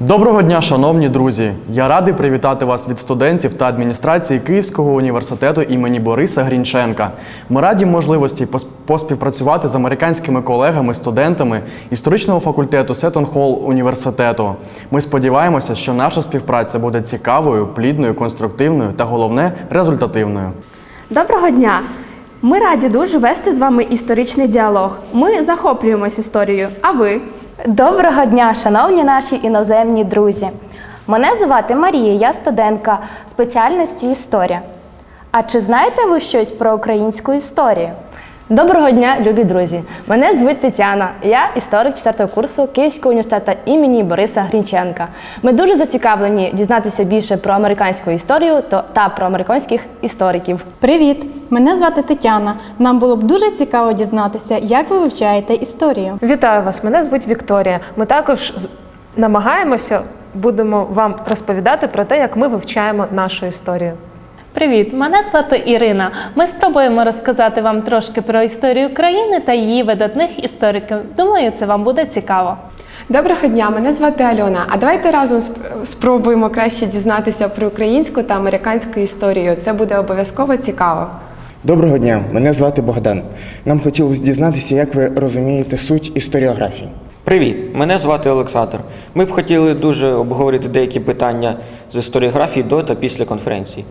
Доброго дня, шановні друзі! Я радий привітати вас від студентів та адміністрації Київського університету імені Бориса Грінченка. Ми раді можливості пос- поспівпрацювати з американськими колегами, студентами історичного факультету Сеттон Холл університету. Ми сподіваємося, що наша співпраця буде цікавою, плідною, конструктивною та головне результативною. Доброго дня! Ми раді дуже вести з вами історичний діалог. Ми захоплюємось історією. А ви? Доброго дня, шановні наші іноземні друзі. Мене звати Марія, я студентка спеціальності історія. А чи знаєте ви щось про українську історію? Доброго дня, любі друзі! Мене звуть Тетяна. Я історик 4 курсу Київського університету імені Бориса Грінченка. Ми дуже зацікавлені дізнатися більше про американську історію то- та про американських істориків. Привіт! Мене звати Тетяна. Нам було б дуже цікаво дізнатися, як ви вивчаєте історію. Вітаю вас! Мене звуть Вікторія. Ми також намагаємося, будемо вам розповідати про те, як ми вивчаємо нашу історію. Привіт, мене звати Ірина. Ми спробуємо розказати вам трошки про історію країни та її видатних істориків. Думаю, це вам буде цікаво. Доброго дня, мене звати Альона. А давайте разом сп- спробуємо краще дізнатися про українську та американську історію. Це буде обов'язково цікаво. Доброго дня, мене звати Богдан. Нам хотілося дізнатися, як ви розумієте суть історіографії. Привіт, мене звати Олександр. Ми б хотіли дуже обговорити деякі питання з історіографії до та після конференції.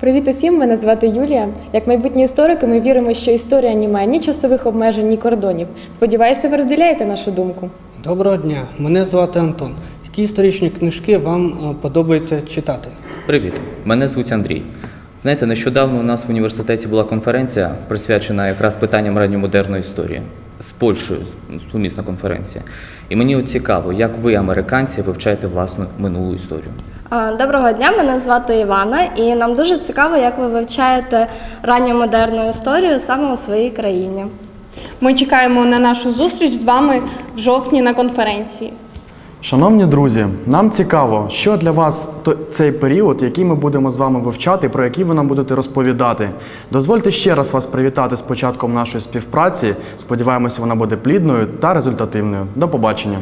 Привіт усім, мене звати Юлія. Як майбутні історики, ми віримо, що історія не має ні часових обмежень, ні кордонів. Сподіваюся, ви розділяєте нашу думку. Доброго дня, мене звати Антон. Які історичні книжки вам е, подобається читати? Привіт, мене звуть Андрій. Знаєте, нещодавно у нас в університеті була конференція, присвячена якраз питанням ранньомодерної історії з Польщею, сумісна конференція. І мені от цікаво, як ви, американці, вивчаєте власну минулу історію. Доброго дня, мене звати Івана, і нам дуже цікаво, як ви вивчаєте ранньомодерну історію саме у своїй країні. Ми чекаємо на нашу зустріч з вами в жовтні на конференції. Шановні друзі, нам цікаво, що для вас цей період, який ми будемо з вами вивчати, про який ви нам будете розповідати. Дозвольте ще раз вас привітати з початком нашої співпраці. Сподіваємося, вона буде плідною та результативною. До побачення.